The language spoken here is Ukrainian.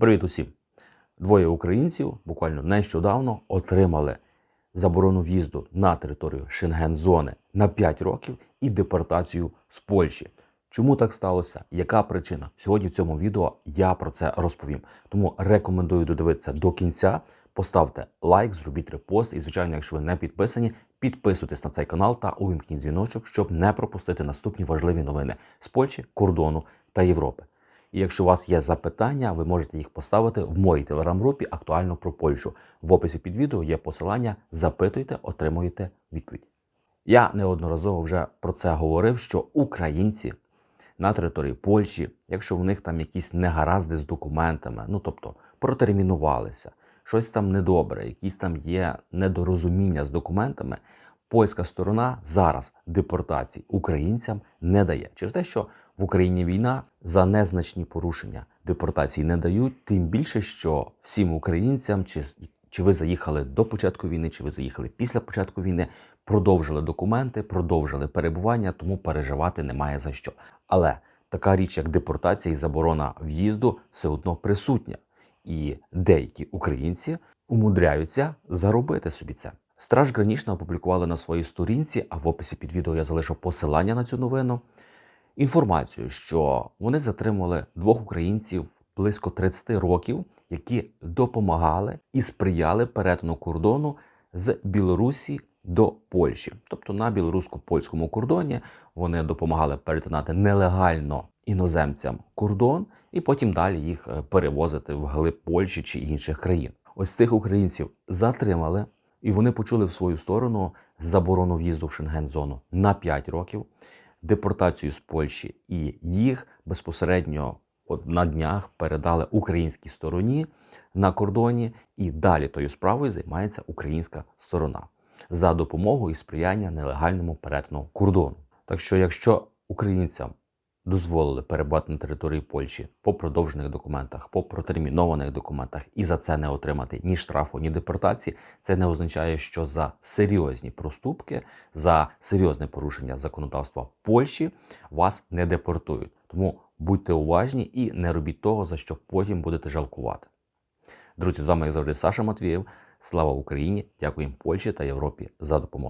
Привіт усім! Двоє українців буквально нещодавно отримали заборону в'їзду на територію Шенген-зони на 5 років і депортацію з Польщі. Чому так сталося? Яка причина? Сьогодні в цьому відео я про це розповім. Тому рекомендую додивитися до кінця. Поставте лайк, зробіть репост. І, звичайно, якщо ви не підписані, підписуйтесь на цей канал та увімкніть дзвіночок, щоб не пропустити наступні важливі новини з Польщі, кордону та Європи. І якщо у вас є запитання, ви можете їх поставити в моїй телеграм-групі актуально про Польщу. В описі під відео є посилання. Запитуйте, отримуєте відповідь. Я неодноразово вже про це говорив, що українці на території Польщі, якщо в них там якісь негаразди з документами, ну тобто протермінувалися, щось там недобре, якісь там є недорозуміння з документами, польська сторона зараз депортацій українцям не дає. Через те, що в Україні війна за незначні порушення депортації не дають, тим більше, що всім українцям, чи, чи ви заїхали до початку війни, чи ви заїхали після початку війни, продовжили документи, продовжили перебування, тому переживати немає за що. Але така річ, як депортація і заборона в'їзду, все одно присутня. І деякі українці умудряються заробити собі це. Страж Гранічна опублікували на своїй сторінці, а в описі під відео я залишу посилання на цю новину. Інформацію, що вони затримали двох українців близько 30 років, які допомагали і сприяли перетину кордону з Білорусі до Польщі. Тобто на білорусько-польському кордоні вони допомагали перетинати нелегально іноземцям кордон і потім далі їх е, перевозити в глиб Польщі чи інших країн. Ось цих українців затримали, і вони почули в свою сторону заборону в'їзду в Шенген-зону на 5 років, депортацію з Польщі, і їх безпосередньо от на днях передали українській стороні на кордоні, і далі тою справою займається українська сторона за допомогою і сприяння нелегальному перетину кордону. Так що, якщо українцям дозволили перебувати на території Польщі по продовжених документах, по протермінованих документах, і за це не отримати ні штрафу, ні депортації, це не означає, що за серйозні проступки, за серйозне порушення законодавства Польщі вас не депортують. Тому будьте уважні і не робіть того, за що потім будете жалкувати. Друзі, з вами як завжди Саша Матвієв. Слава Україні! Дякуємо Польщі та Європі за допомогу.